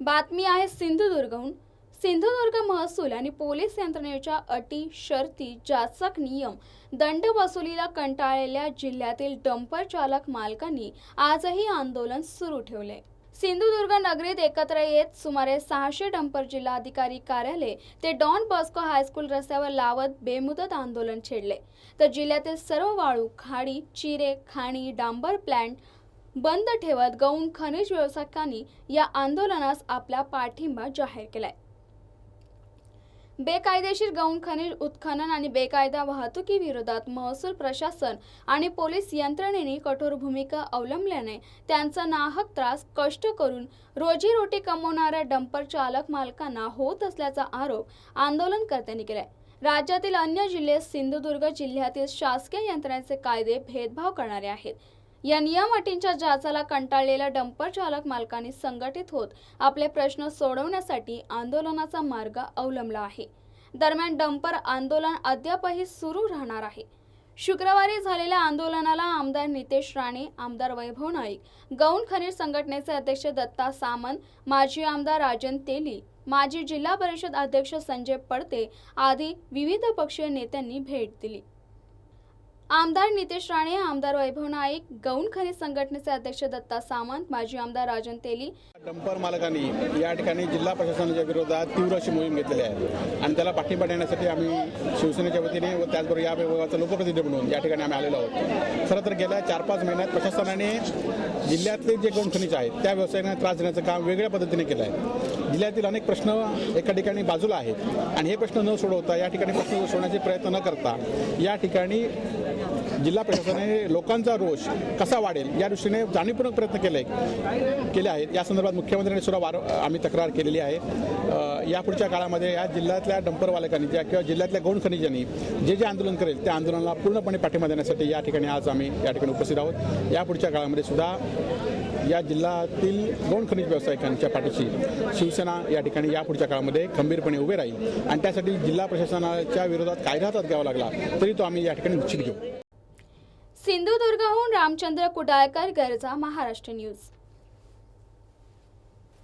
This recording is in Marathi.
बातमी आहे सिंधुदुर्गहून. सिंधुदुर्ग महसूल आणि पोलीस यंत्रणेच्या अटी शर्ती जाचक नियम दंड वसुलीला कंटाळलेल्या जिल्ह्यातील डंपर चालक मालकांनी आजही आंदोलन सुरू ठेवले. सिंधुदुर्ग नगरीत एकत्र येत सुमारे सहाशे डंपर जिल्हाधिकारी कार्यालय ते डॉन बॉस्को हायस्कूल रस्त्यावर लावत बेमुदत आंदोलन छेडले. तर जिल्ह्यातील सर्व वाळू खाडी चिरे खाणी डांबर प्लॅन्ट बंद ठेवत गौण खनिज व्यावसायिकांनी या आंदोलनास आपला पाठिंबा जाहीर केलाय. बेकायदेशीर गौण खनिज उत्खनन आणि बेकायदा वाहतुकी विरोधात महसूल प्रशासन आणि पोलीस यंत्रणेने कठोर भूमिका अवलंबल्याने त्यांचा नाहक त्रास कष्ट करून रोजीरोटी कमवणाऱ्या डंपर चालक मालकांना होत असल्याचा आरोप आंदोलनकर्त्यांनी केलाय. राज्यातील अन्य जिल्हे सिंधुदुर्ग जिल्ह्यातील शासकीय यंत्रणेचे कायदे भेदभाव करणारे आहेत. या नियम अटींच्या जाचाला कंटाळलेल्या डंपर चालक मालकांनी संघटित होत आपले प्रश्न सोडवण्यासाठी आंदोलनाचा मार्ग अवलंबला आहे. दरम्यान डंपर आंदोलन अद्यापही सुरू राहणार आहे. शुक्रवारी झालेल्या आंदोलनाला आमदार नितेश राणे आमदार वैभव नाईक गौण खनिज संघटनेचे अध्यक्ष दत्ता सामंत माजी आमदार राजन तेली माजी जिल्हा परिषद अध्यक्ष संजय पडते आदी विविध पक्षीय नेत्यांनी भेट दिली. आमदार नितेश राणे आमदार वैभव नाईक गौण खनिज संघटनेचे अध्यक्ष दत्ता सामंत माजी आमदार राजन तेली डंपर मालकांनी या ठिकाणी जिल्हा प्रशासनाच्या विरोधात तीव्र अशी मोहीम घेतलेली आहे. आणि त्याला पाठिंबा देण्यासाठी आम्ही शिवसेनेच्या वतीने व त्याचबरोबर या विभागाचा लोकप्रतिनिधी म्हणून या ठिकाणी आम्ही आलेलो आहोत. खरं तर गेल्या चार पाच महिन्यात प्रशासनाने जिल्ह्यातले जे गौण खनिज आहेत त्या व्यवसायांना त्रास देण्याचं काम वेगळ्या पद्धतीने केलं आहे. जिल्ह्यातील अनेक प्रश्न एका ठिकाणी बाजूला आहेत. आणि हे प्रश्न न सोडवता या ठिकाणी प्रश्न सोडवण्याचे प्रयत्न न करता या ठिकाणी जिल्हा प्रशासनाने लोकांचा रोष कसा वाढेल या दृष्टीने जाणीवपूर्वक प्रयत्न केले केले आहेत. या संदर्भात मुख्यमंत्र्यांनी सुद्धा वार आम्ही तक्रार केलेली आहे. यापुढच्या काळामध्ये या जिल्ह्यातल्या डंपरवालकांनी ज्या किंवा जिल्ह्यातल्या गौण खनिजांनी जे जे आंदोलन करेल त्या आंदोलनाला पूर्णपणे पाठिंबा देण्यासाठी या ठिकाणी आज आम्ही या ठिकाणी उपस्थित आहोत. यापुढच्या काळामध्ये सुद्धा या जिल्ह्यातील गौण खनिज व्यावसायिकांच्या पाठीशी शिवसेना या ठिकाणी यापुढच्या काळामध्ये खंबीरपणे उभे राहील. आणि त्यासाठी जिल्हा प्रशासनाच्या विरोधात कायदा हातात घ्यावा लागला तरी तो आम्ही या ठिकाणी निश्चित घेऊ. सिंधुदुर्गहून रामचंद्र कुडाळकर गरजा महाराष्ट्र न्यूज.